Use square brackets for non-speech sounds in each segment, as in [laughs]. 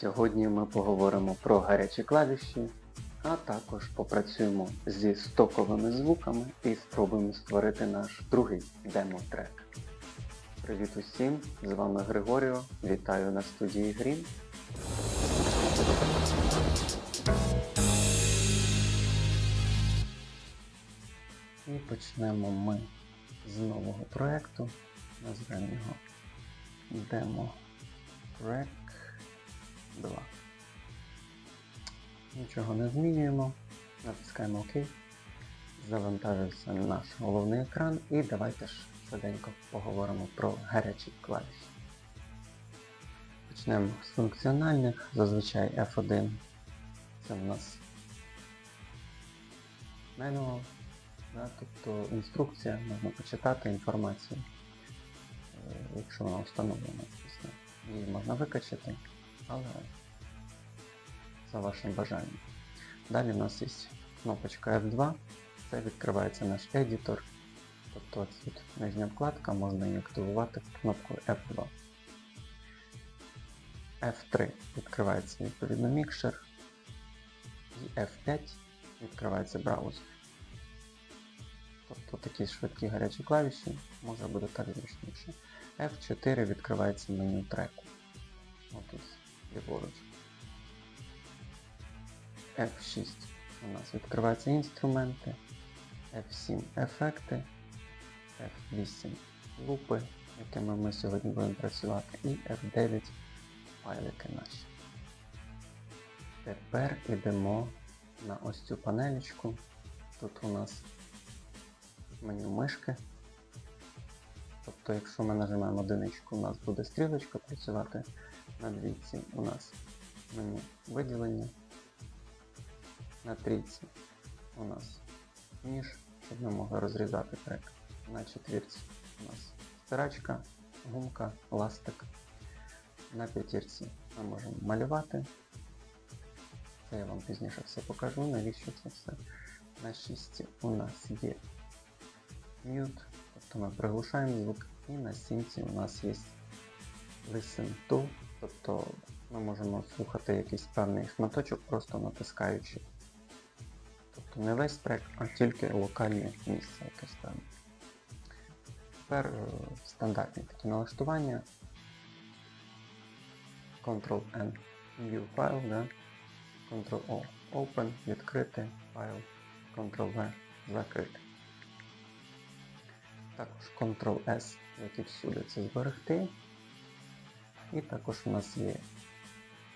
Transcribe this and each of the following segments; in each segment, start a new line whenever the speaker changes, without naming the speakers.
Сьогодні ми поговоримо про гарячі клавіші, а також попрацюємо зі стоковими звуками і спробуємо створити наш другий демо-трек. Привіт усім! З вами Григоріо. Вітаю на студії Грім. І почнемо ми з нового проєкту. Назвемо його Demo Track 2. Нічого не змінюємо. Натискаємо ОК. Завантажився наш головний екран і давайте ж швиденько поговоримо про гарячі клавіші. Почнемо з функціональних, зазвичай F1. Це в нас manual, да, тобто інструкція, можна почитати інформацію, е, якщо вона встановлена, звісно. Її можна викачати, але за вашим бажанням. Далі в нас є кнопочка F2, це відкривається наш едітор. Тобто тут нижня вкладка, можна її активувати кнопкою F2. F3 відкривається відповідно мікшер. І F5 відкривається браузер. Тобто такі швидкі гарячі клавіші може буде так зручніше. F4 відкривається меню треку. Отут ліворуч. F6 у нас відкриваються інструменти, F7 ефекти, F8 лупи, якими ми сьогодні будемо працювати, і F9 файлики наші. Тепер йдемо на ось цю панелечку. Тут у нас меню мишки. Тобто, якщо ми нажимаємо одиничку, у нас буде стрілочка працювати. На двійці у нас меню виділення. На трійці у нас ніж, щоб ми могли розрізати трек. На четвірці у нас стирачка, гумка, ластик. На п'ятірці ми можемо малювати. Це я вам пізніше все покажу, навіщо це все. На шісті у нас є mute, тобто ми приглушаємо звук, і на сімці у нас є listen to, тобто ми можемо слухати якийсь певний шматочок, просто натискаючи. Тобто не весь трек, а тільки локальне місце якесь певне. Тепер е, стандартні такі налаштування. Ctrl-N New File, да? Ctrl-O Open, відкрити файл, Ctrl-V закрити. Також Ctrl-S, як і всюди, це зберегти. І також у нас є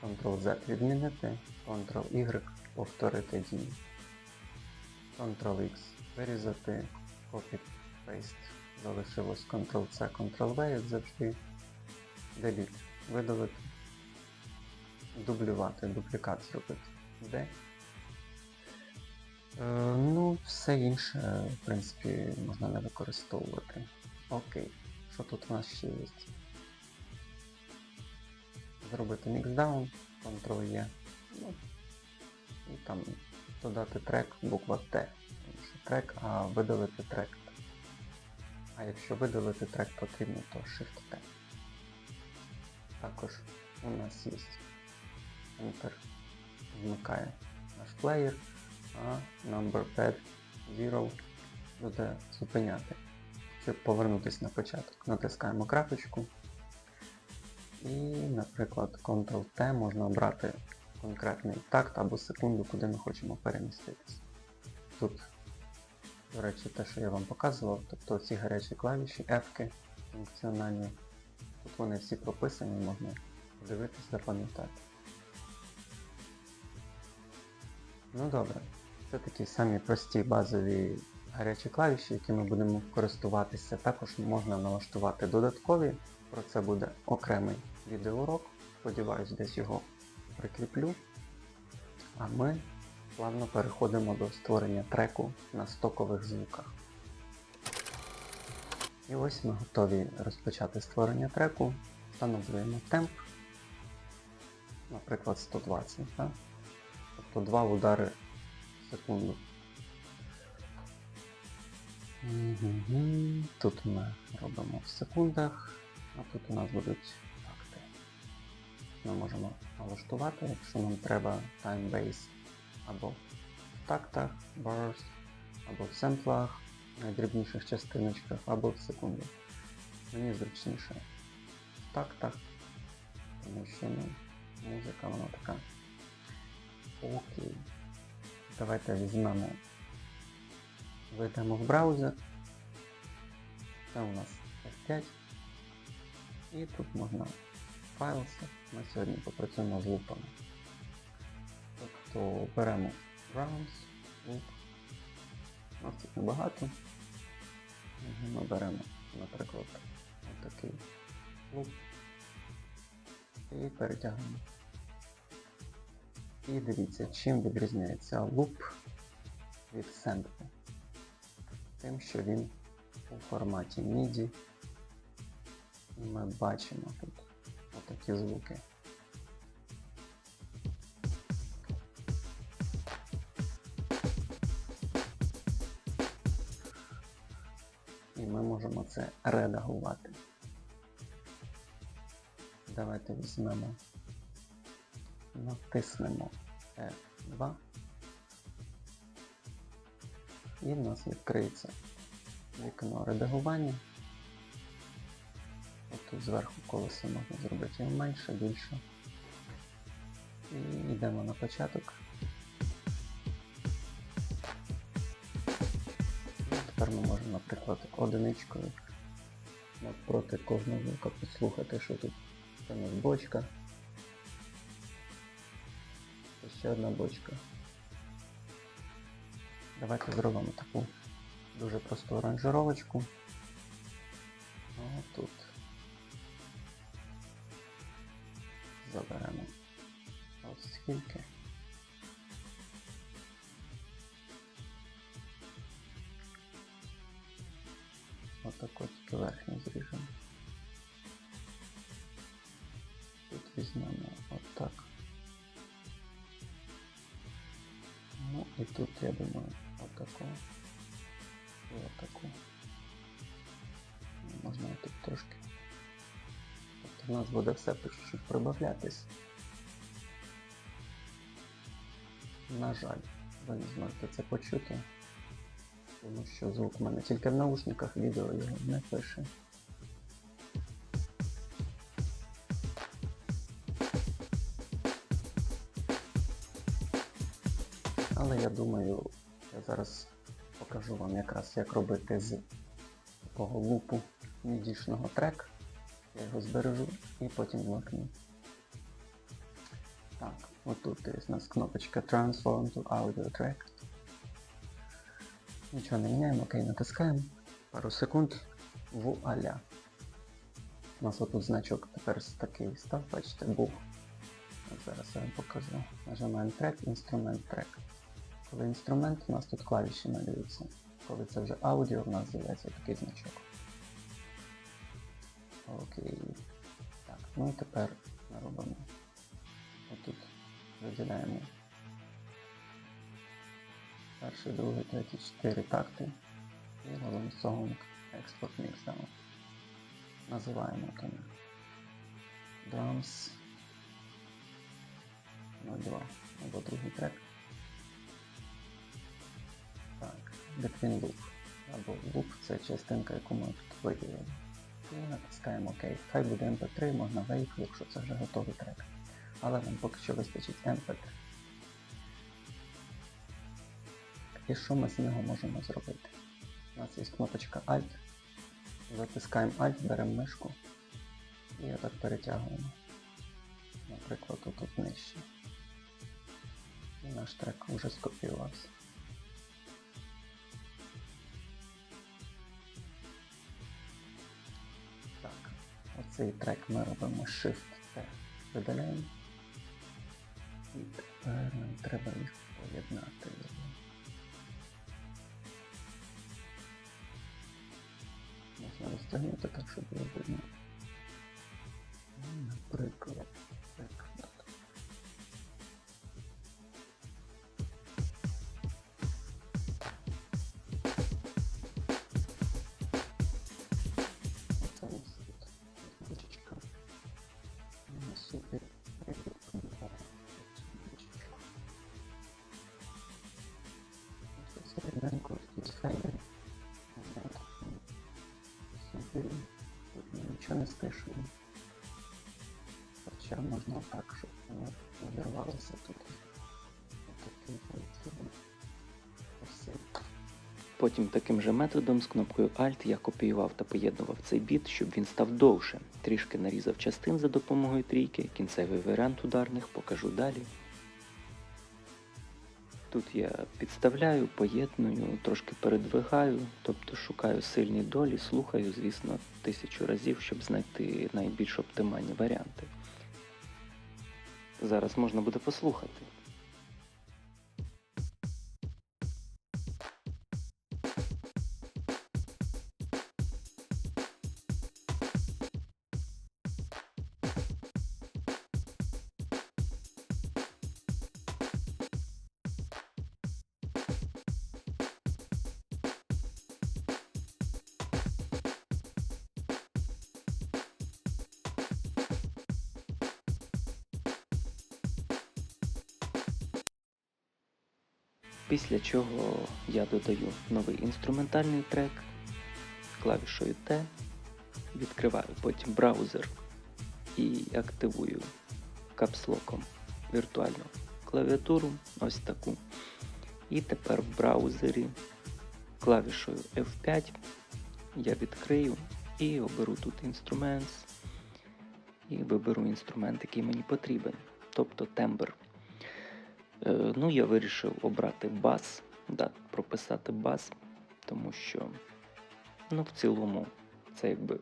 Ctrl-Z відмінити, Ctrl-Y повторити дію. Ctrl-X вирізати, Copy-Paste. Залишилось Ctrl-C, Ctrl-V, як завжди. Delete видалити. Дублювати, дуплікат зробити. D. Е, ну, все інше, в принципі, можна не використовувати. Окей. Що тут у нас ще є? Зробити міксдаун, Ctrl-E. Ну, і там додати трек, буква Т. Трек, а видалити трек. А якщо видалити трек потрібно, то Shift-T. Також у нас є Enter вмикає наш плеєр, а number pad 0 буде зупиняти. Щоб повернутися на початок, натискаємо крапочку. І, наприклад, Ctrl-T можна обрати конкретний такт або секунду, куди ми хочемо переміститися. Тут, до речі, те, що я вам показував, тобто ці гарячі клавіші, F функціональні, тут вони всі прописані, можна подивитися, запам'ятати. Ну добре, це такі самі прості базові гарячі клавіші, якими будемо користуватися. Також можна налаштувати додаткові, про це буде окремий відеоурок. Сподіваюсь, десь його прикріплю. А ми плавно переходимо до створення треку на стокових звуках. І ось ми готові розпочати створення треку. Встановлюємо темп, наприклад, 120. Так? Тобто два удари секунду. Тут ми робимо в секундах, а тут у нас будуть такти. ми можемо налаштувати, якщо нам треба Timebase або в тактах, bars, або в семплах, найдрібніших частиночках, або в секундах. Мені зручніше в тактах, тому що ну, музика вона така. Окей. Давайте візьмемо, вийдемо в браузер. Це у нас F5. І тут можна файлси. Ми сьогодні попрацюємо з лупами. Тобто беремо rounds, loop. У нас тут небагато. Ми беремо, наприклад, отакий луп. І перетягуємо. І дивіться, чим відрізняється луп від семплу. Тим, що він у форматі MIDI. І ми бачимо тут отакі звуки. І ми можемо це редагувати. Давайте візьмемо, натиснемо F2 і в нас відкриється вікно редагування. Тут зверху колесо можна зробити його менше, більше. І йдемо на початок. Тепер ми можемо, наприклад, одиничкою навпроти кожного звука послухати, що тут у нас бочка. ще одна бочка. Давайте зробимо таку дуже просту аранжировочку. Отут. Заберемо ось скільки. Отако тільки верхню зріжемо. Тут візьмемо отак. Ну і тут, я думаю, отако. І отаку. Можна тут трошки. Тобто в нас буде все чуть-чуть прибавлятись. На жаль, ви не зможете це почути, тому що звук в мене тільки в наушниках, відео його не пише. Зараз покажу вам якраз як робити з такого лупу мідішного трек. Я його збережу і потім вмикну. Так, отут є у нас кнопочка Transform to Audio Track. Нічого не міняємо, окей, натискаємо. Пару секунд. Вуаля. У нас отут значок тепер такий став, бачите, був. Зараз я вам покажу. Нажимаємо трек, інструмент трек. Коли інструмент, у нас тут клавіші малюються. Коли це вже аудіо, у нас з'являється такий значок. Окей. Так, ну і тепер робимо. Отут виділяємо перший, другий, третій, чотири такти. І робимо Song Export Mixdown. Називаємо там Drums 02 або другий трек. Between Loop. Або Loop це частинка, яку ми виділили. І натискаємо ОК. Хай буде MP3, можна Wave, якщо це вже готовий трек. Але нам поки що вистачить MP3. І що ми з нього можемо зробити? У нас є кнопочка Alt. Затискаємо Alt, беремо мишку і отак перетягуємо. Наприклад, тут нижче. І наш трек вже скопіювався. оцей трек ми робимо Shift-T. Видаляємо. І тепер нам треба їх поєднати. Можна розтягнути так, щоб було видно. Сюди тут нічого не спишу. Хоча можна так, щоб воно увірвалося тут.
Потім таким же методом з кнопкою Alt я копіював та поєднував цей біт, щоб він став довше. Трішки нарізав частин за допомогою трійки, кінцевий варіант ударних покажу далі. Тут я підставляю, поєдную, трошки передвигаю, тобто шукаю сильні долі, слухаю, звісно, тисячу разів, щоб знайти найбільш оптимальні варіанти. Зараз можна буде послухати. Після чого я додаю новий інструментальний трек клавішою T, відкриваю потім браузер і активую капслоком віртуальну клавіатуру, ось таку. І тепер в браузері клавішою F5 я відкрию і оберу тут інструмент і виберу інструмент, який мені потрібен, тобто тембр. Е, Ну, я вирішив обрати бас, да, прописати бас, тому що ну, в цілому це якби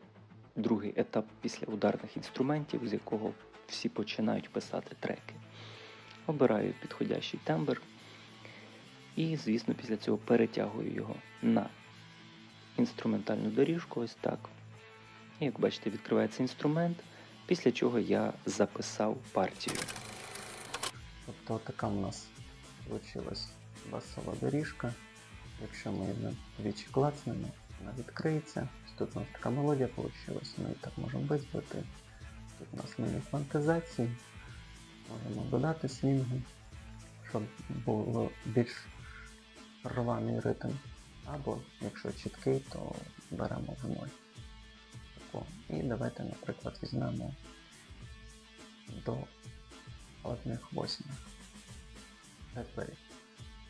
другий етап після ударних інструментів, з якого всі починають писати треки. Обираю підходящий тембр і, звісно, після цього перетягую його на інструментальну доріжку, ось так. І, як бачите, відкривається інструмент, після чого я записав партію.
Тобто така у нас вийшла басова доріжка. Якщо ми її двічі клацнемо, вона відкриється. Тут у нас така мелодія вийшла, ми її так можемо визвати. Тут у нас меню квантизації. Можемо додати свінгу, щоб було більш рваний ритм. Або якщо чіткий, то беремо в ноль. І давайте, наприклад, візьмемо до одних восьмих. Тепер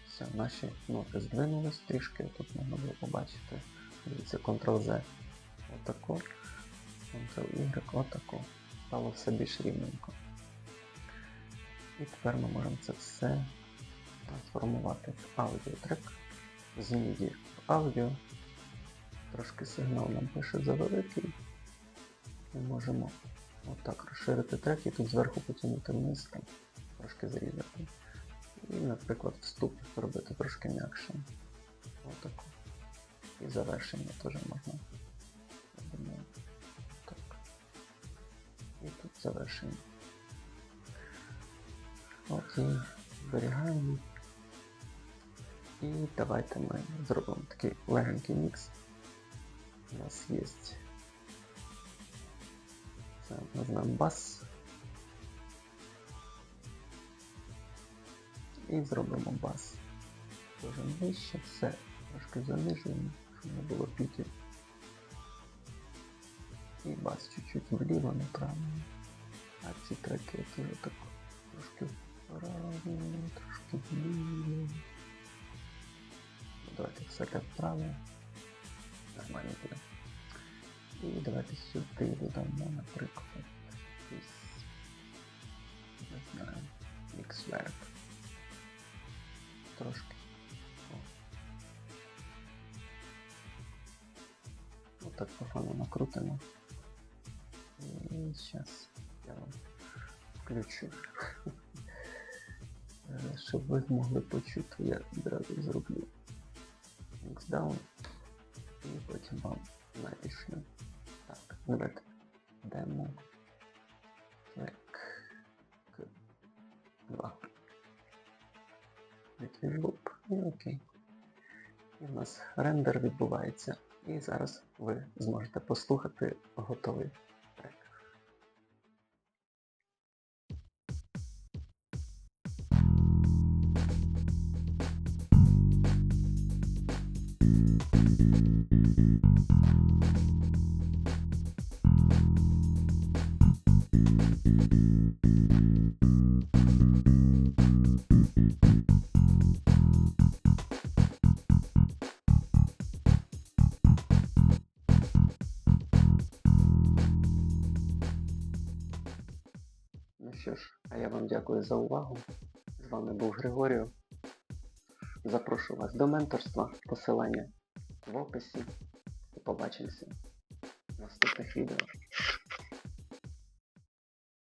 все, наші ноти здвинулись трішки, тут можна було побачити. Дивіться, Ctrl-Z отако, Ctrl-Y отако. Стало все більш рівненько. І тепер ми можемо це все трансформувати в аудіотрек. З MIDI в аудіо. Трошки сигнал нам пише завеликий. Ми можемо отак розширити трек і тут зверху потягнути вниз, там, трошки зрізати. І, наприклад, вступ зробити трошки м'якшим. Отако. І завершення теж можна. Так. І тут завершення. Окей, зберігаємо. І давайте ми зробимо такий легенький мікс. У нас є це називаємо бас. І зробимо бас. Кожен вище, все, трошки занижуємо, щоб не було піків. І бас чуть-чуть вліво, направо. А ці треки теж так трошки вправо, трошки вліво. Давайте все так вправо. Нормально буде. І давайте сюди додамо, наприклад, якийсь, не знаю, міксверк. Трошки. Отак погано накрутимо. І зараз я вам включу. [laughs] Щоб ви змогли почути, я одразу зроблю міксдаун і потім вам надішлю. Демо трек к 2. Луп і окей. І в нас рендер відбувається. І зараз ви зможете послухати готовий дякую за увагу. З вами був Григоріо. Запрошую вас до менторства. Посилання в описі. І побачимося в наступних відео.